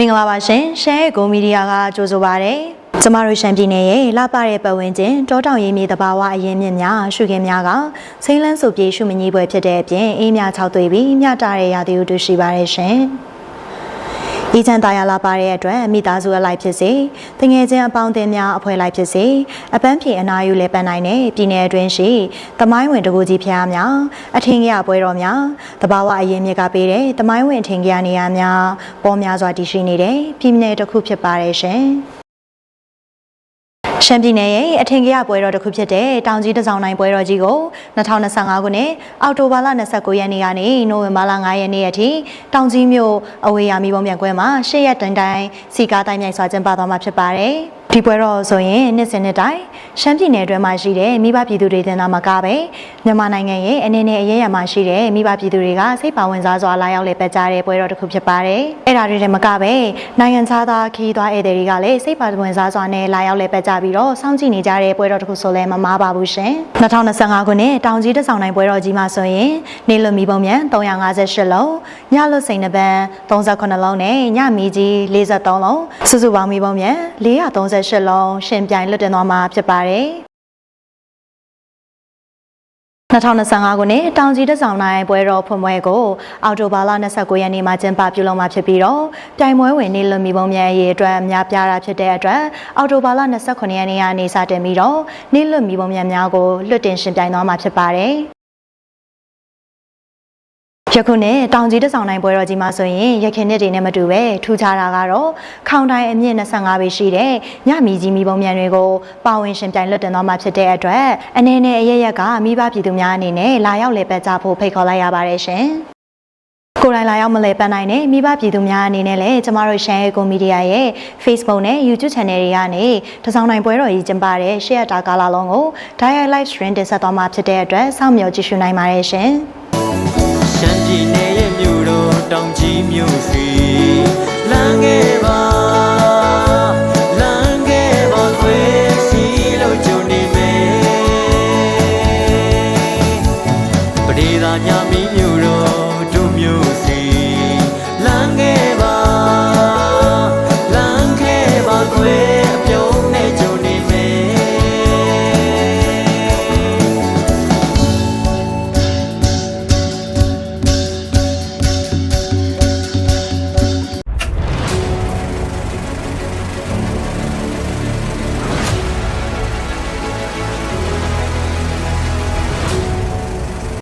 မင်္ဂလာပါရှင်ရှမ်းရဲ့ဂိုမီဒီယာကကြိုဆိုပါရစေကျမတို့ရှမ်းပြည်နယ်ရဲ့လှပတဲ့ပတ်ဝန်းကျင်တောတောင်ရင်းမြေတဘာဝအရင်းမြစ်များရှုခင်းများကစိမ့်လန်းစုပြေရှုမကြီးပွဲဖြစ်တဲ့အပြင်အေးမြချောက်သွေးပြီးမြတာတဲ့ရာသီဥတုရှိပါရဲ့ရှင် ဤချမ်းသာရလာပါတဲ့အတွက်မိသားစုအလိုက်ဖြစ်စေတငယ်ချင်းအပေါင်းအသင်းများအဖွဲ့လိုက်ဖြစ်စေအပန်းဖြေအနာယူလဲပန်းနိုင်တဲ့ပြည်내အတွင်းရှိတမိုင်းဝင်တကူကြီးဖျားများအထင်ကြီးပွဲတော်များတဘာဝအရင်မြစ်ကပေးတဲ့တမိုင်းဝင်အထင်ကြီးနေရာများပေါ်များစွာတည်ရှိနေတဲ့ပြည်내တစ်ခုဖြစ်ပါတယ်ရှင် ရှမ်းပြည်နယ်ရဲ့အထင်ကြီးပွဲတော်တစ်ခုဖြစ်တဲ့တောင်ကြီးတစောင်းနိုင်ပွဲတော်ကြီးကို2025ခုနှစ်အောက်တိုဘာလ29ရက်နေ့ကနေနိုဝင်ဘာလ9ရက်နေ့အထိတောင်ကြီးမြို့အဝေးရမီပုံပြန်ကွဲမှာ10ရက်တိုင်တိုင်စီကားတိုင်းမြိုင်စွာကျင်းပသွားမှာဖြစ်ပါတယ်။ ဒီပွဲတော်ဆိုရင်နှစ်စဉ်နှစ်တိုင်းရှမ်းပြည်နယ်အတွင်းမှာရှိတဲ့မိဘပြည်သူတွေတင်သားမကပဲမြန်မာနိုင်ငံရဲ့အနေနဲ့အရေးရမှာရှိတဲ့မိဘပြည်သူတွေကစိတ်ပါဝင်စားစွာလာရောက်လေပတ်ကြတဲ့ပွဲတော်တစ်ခုဖြစ်ပါတယ်။အဲ့ဒါတွေတည်းမကပဲနိုင်ငံခြားသားခီးသွားဧည့်သည်တွေကလည်းစိတ်ပါဝင်စားစွာနဲ့လာရောက်လေပတ်ကြပြီးတော့စောင့်ကြည့်နေကြတဲ့ပွဲတော်တစ်ခုဆိုလဲမမားပါဘူးရှင်။2025ခုနှစ်တောင်ကြီးတဆောင်နိုင်ပွဲတော်ကြီးမှာဆိုရင်နေလွန်မီပုံမြန်358လုံးညလွတ်စိန်နှပန်း38လုံးနဲ့ညမီကြီး43လုံးစုစုပေါင်းမီပုံမြန်438လုံးရှင်ပြိုင်လွတ်တင်သွားမှာဖြစ်ပါတယ်။2025ခုနှစ်တောင်ကြီးတဆောင်နိုင်ပွဲတော်ဖွင့်ပွဲကိုအော်တိုဘာလ29ရက်နေ့မှာကျင်းပပြုလုပ်မှာဖြစ်ပြီးတော့ပြိုင်ပွဲဝင်နေလွန်မီပုံမြန်ရေးအတွက်အများပြားတာဖြစ်တဲ့အတွက်အော်တိုဘာလ29ရက်နေ့ကနေစတင်ပြီးတော့နေလွန်မီပုံမြန်များကိုလွတ်တင်ရှင်ပြိုင်သွားမှာဖြစ်ပါတယ်။ ယခုနဲ့တောင်ကြီးတဆောင်နိုင်ပွဲတော်ကြီးမှာဆိုရင်ရခင်နှစ်တွေနဲ့မတူပဲထူးခြားတာကတော့ခေါင်တိုင်းအမြင့်25ပေရှိတဲ့ညမီကြီးမီပုံမြန်တွေကိုပါဝင်ရှင်ပြိုင်လွတ်တင်သွားမှာဖြစ်တဲ့အတွက်အနေနဲ့အရရက်ကမိဘပြည်သူများအနေနဲ့လာရောက်လေပတ်ကြဖို့ဖိတ်ခေါ်လိုက်ရပါတယ်ရှင်။ကိုယ်တိုင်လာရောက်မလဲပန်းနိုင်နဲ့မိဘပြည်သူများအနေနဲ့လည်းကျမတို့ Share Eco Media ရဲ့ Facebook နဲ့ YouTube Channel တွေကနေတစောင်းနိုင်ပွဲတော်ကြီးကျင်းပတဲ့ Share တာကာလာလုံးကို Direct Live Stream တင်ဆက်သွားမှာဖြစ်တဲ့အတွက်စောင့်မျှော်ကြည့်ရှုနိုင်ပါတယ်ရှင်။ရှမ်း ပြည်နယ်ရဲ့မြို့တော်တောင်ကြီးမြို့စီလမ်းခဲ့ပါ